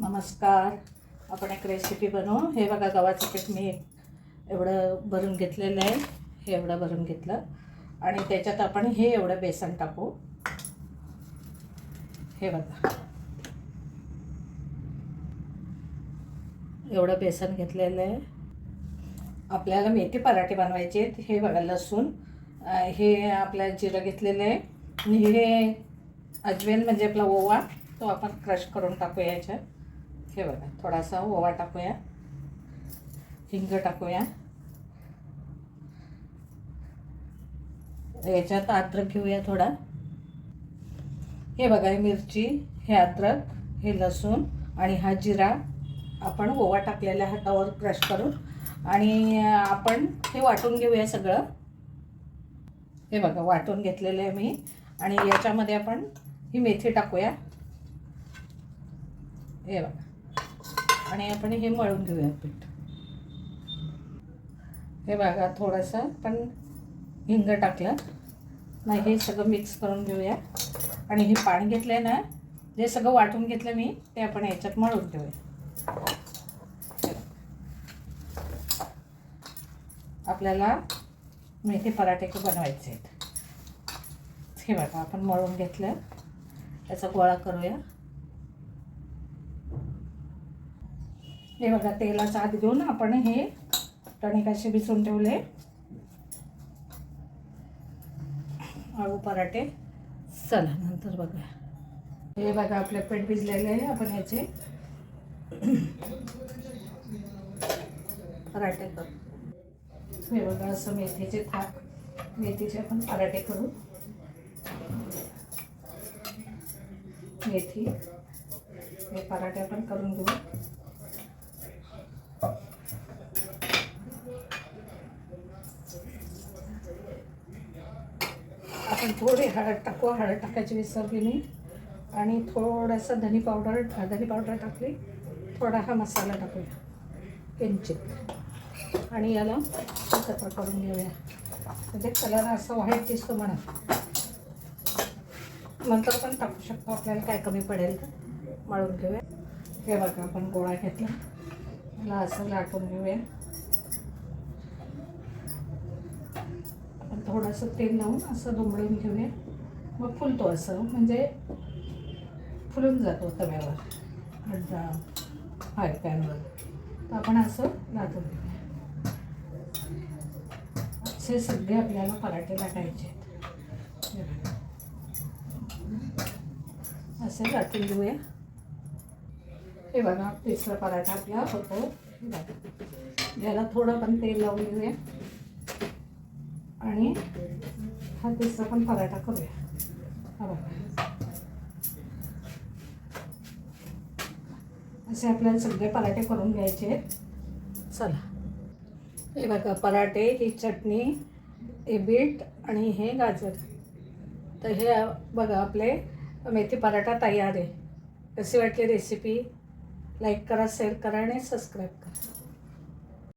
नमस्कार. आपण एक रेसिपी बनवू. हे बघा गव्हाचं पीठ मी एवढं भरून घेतलेलं आहे. हे एवढं भरून घेतलं. आणि त्याच्यात आपण हे एवढं बेसन टाकू. हे बघा. एवढं बेसन घेतलेलं आहे. आपल्याला मेथी पराठे बनवायचे आहेत. हे बघा लसूण. हे आपल्या जिरं घेतलेलं आहे. आणि हे अजवेन म्हणजे आपला ओवा तो आपण क्रश करून टाकू याच्यात. हे बघा थोडासा ओवा टाकूया. हिंग टाकूया. याच्यात अद्रक घेऊया थोडा. हे बघा हे मिरची हे अद्रक हे लसूण आणि हा जिरा आपण ओवा टाकलेल्या हातावर क्रश करून आणि आपण हे वाटून घेऊया सगळं. हे बघा वाटून घेतलेलं आहे मी. आणि याच्यामध्ये आपण ही मेथी टाकूया. हे बघा. आणि आपण हे मळून घेऊया पीठ. हे बघा थोडंसं पण हिंग टाकलं. नाही हे सगळं मिक्स करून घेऊया. आणि हे पाणी घेतलं आहे ना जे सगळं वाटून घेतलं मी ते आपण याच्यात मळून घेऊया. आपल्याला मेथी पराठे बनवायचे आहेत. हे बघा आपण मळून घेतलं. त्याचा गोळा करूया. हे बघा तेलाचा आत घेऊन आपण हे टणिकाचे असे ठेवले. आळू पराठे. चला नंतर बघा हे बघा आपले पेट भिजलेले आहे आपण याचे पराठे करू. हे बघा असं मेथीचे थाप मेथीचे आपण पराठे करू. मेथी हे पराठे आपण करून घेऊ. आपण थोडी हळद टाकू. हळद टाकायची विसरली मी. आणि थोडासा धनी पावडर धनी पावडर टाकली. थोडा हा मसाला टाकूया. किंचित. आणि याला एकत्र करून घेऊया. म्हणजे कलर असा व्हाईट दिसतो म्हणा. नंतर पण टाकू शकतो. आपल्याला काय कमी पडेल तर मळून घेऊया. हे बघा आपण गोळा घेतला. मला असं लाटून घेऊया. थोडंसं तेल लावून असं दुमडून घेऊया. मग फुलतो असं म्हणजे फुलून जातो तव्यावर. म्हणजे हाय पॅनवर. तर आपण असं लाटून घेऊया. असे सगळे आपल्याला पराठे लाटायचे आहेत. असे लाटून घेऊया. हे बघा तिसरा पराठा आपला होतो. ज्याला याला थोडं पण तेल लावून घेऊया. आणि हा तिसरा पण पराठा करूया. बघा. असे आपल्याला सगळे पराठे करून घ्यायचे आहेत. चला. हे बघा पराठे ही चटणी हे बीट आणि हे गाजर. तर हे बघा आपले मेथी पराठा तयार आहे. कशी वाटली रेसिपी लाईक करा शेअर करा आणि सबस्क्राईब करा.